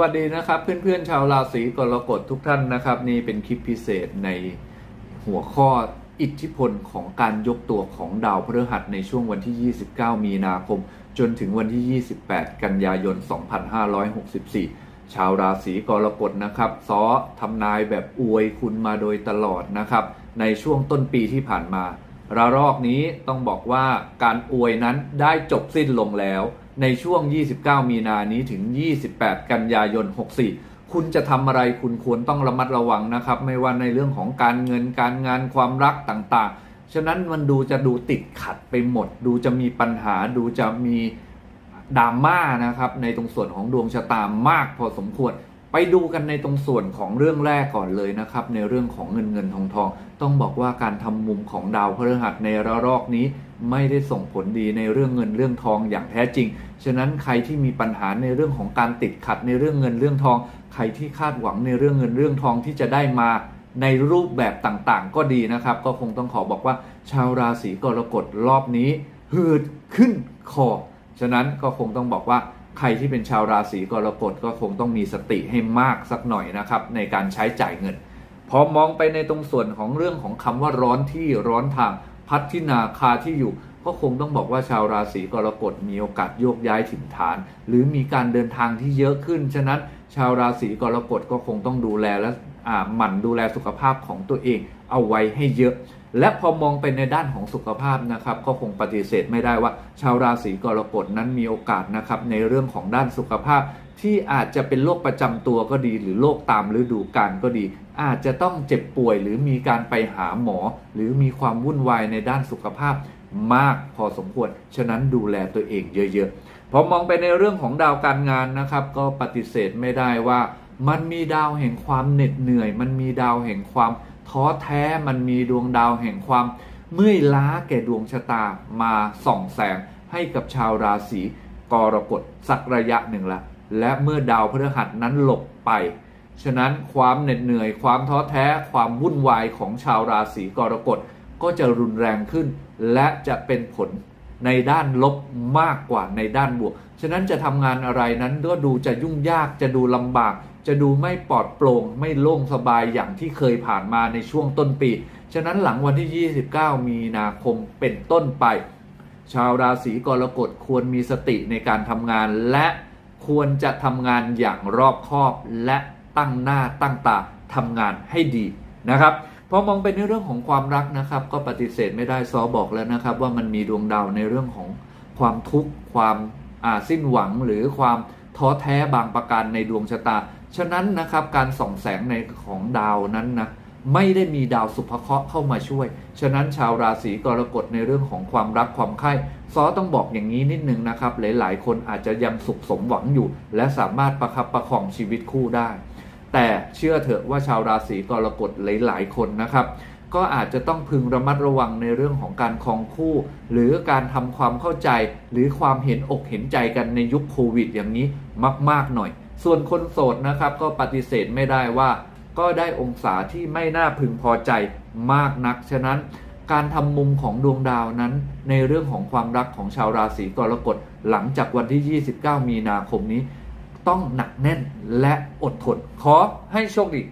วัสดีนะครับเพื่อนๆชาวราศีกรกฎทุกท่านนะครับ นี่เป็นคลิปพิเศษในหัวข้ออิทธิพลของการยกตัวของดาวพฤหัสในช่วงวันที่ 29 มีนาคม จนถึงวันที่ 28 กันยายน 2564 ชาวราศีกรกฎนะครับซ้อทำนายแบบอวยคุณมาโดยตลอดนะครับ ในช่วงต้นปีที่ผ่านมา ระลอกนี้ต้องบอกว่าการอวยนั้นได้จบสิ้นลงแล้ว ในช่วง 29 มีนานี้ถึง 28 กันยายน 64 คุณจะทำอะไรคุณควรต้องระมัดระวังนะครับ ไม่ว่าในเรื่องของการเงินการงานความรักต่างๆ ฉะนั้นมันดูจะดูติดขัดไปหมด ดูจะมีปัญหา ดูจะมีดราม่านะครับ ในตรงส่วนของดวงชะตามากพอสมควร ไปดูกันในตรงส่วนของเรื่องแรกก่อนเลยนะครับ ในเรื่องของเงินเงินทองทอง ต้องบอกว่าการทำมุมของดาวพฤหัสในระลอกนี้ไม่ได้ส่งผลดีในเรื่องเงินเรื่องทองอย่างแท้จริง ฉะนั้นใครที่มีปัญหาในเรื่องของการติดขัดในเรื่องเงินเรื่องทอง ใครที่คาดหวังในเรื่องเงินเรื่องทองที่จะได้มาในรูปแบบต่างๆ ก็ดีนะครับ ก็คงต้องขอบอกว่า ชาวราศีกรกฎรอบนี้หืดขึ้นคอฉะนั้นก็คงต้องบอกว่าใครที่เป็นชาวราศีกรกฎก็คงต้องมีสติให้มากสักหน่อยนะครับ ในการใช้จ่ายเงิน พอมองไปในตรงส่วนของเรื่องของคำว่าร้อนที่ร้อนทางพัดที่นาคาที่อยู่ ก็คงต้องบอกว่าชาวราศีกรกฎมีโอกาสโยกย้ายถิ่นฐาน หรือมีการเดินทางที่เยอะขึ้น ฉะนั้นชาวราศีกรกฎก็คงต้องดูแลและหมั่นดูแลสุขภาพของตัวเองเอาไว้ให้เยอะ และพอมองไปในด้านของสุขภาพนะครับ ก็คงปฏิเสธไม่ได้ว่า ชาวราศีกรกฎนั้นมีโอกาสนะครับในเรื่องของด้านสุขภาพ ที่อาจจะเป็นโรคประจำตัวก็ดี หรือโรคตามฤดูกาลก็ดี อาจจะต้องเจ็บป่วย หรือมีการไปหาหมอ หรือมีความวุ่นวายในด้านสุขภาพ มากพอสมควร ฉะนั้นดูแลตัวเองเยอะๆ พอมองไปในเรื่องของดาวการงานนะครับ ก็ปฏิเสธไม่ได้ว่า มันมีดาวแห่งความเหน็ดเหนื่อย มันมีดาวแห่งความท้อแท้ มันมีดวงดาวแห่งความเมื่อยล้าแก่ดวงชะตามาส่องแสงให้กับชาวราศีกรกฎสักระยะหนึ่งละ และเมื่อดาวพฤหัสนั้นหลบไป ฉะนั้นความเหน็ดเหนื่อย ความท้อแท้ ความวุ่นวายของชาวราศีกรกฎ ก็จะรุนแรงขึ้น และจะเป็นผลในด้านลบมากกว่าในด้านบวก ฉะนั้นจะทำงานอะไรนั้นก็ดูจะยุ่งยากจะดูลำบาก จะดูไม่ปลอดโปร่ง ไม่โล่งสบายอย่างที่เคยผ่านมาในช่วงต้นปี ฉะนั้นหลังวันที่ 29 มีนาคมเป็นต้นไป ชาวราศีกรกฎควรมีสติในการทำงานและควรจะทำงานอย่างรอบคอบและตั้งหน้าตั้งตาทำงานให้ดีนะครับ พอมองไปในเรื่องของความรักนะครับ ก็ปฏิเสธไม่ได้ซอบอกแล้วนะครับ ว่ามันมีดวงดาวในเรื่องของความทุกข์ความสิ้นหวังหรือความท้อแท้บางประการในดวงชะตา ฉะนั้นนะครับการส่องแสงในของดาวนั้นนะไม่ได้มีดาวสุภเคราะห์เข้ามาช่วย ฉะนั้นชาวราศีกรกฎในเรื่องของความรักความใคร่ซอต้องบอกอย่างนี้นิดนึงนะครับ หลายๆ คนอาจจะยังสุขสมหวังอยู่ และสามารถประคับประคองชีวิตคู่ได้ แต่เชื่อเถอะว่าชาวราศีกรกฎหลาย ๆ คนนะครับ ก็อาจจะต้องพึงระมัดระวังในเรื่องของการคองคู่ หรือการทำความเข้าใจ หรือความเห็นอกเห็นใจกันในยุคโควิดอย่างนี้มาก ๆ หน่อย ส่วนคนโสดนะครับก็ปฏิเสธไม่ได้ว่า ก็ได้องศาที่ไม่น่าพึงพอใจมากนักฉะนั้นการทำมุมของดวงดาวนั้น ในเรื่องของความรักของชาวราศีกรกฎหลังจากวันที่ 29 มีนาคมนี้ ต้องหนักแน่นและอดทน ขอให้โชคดี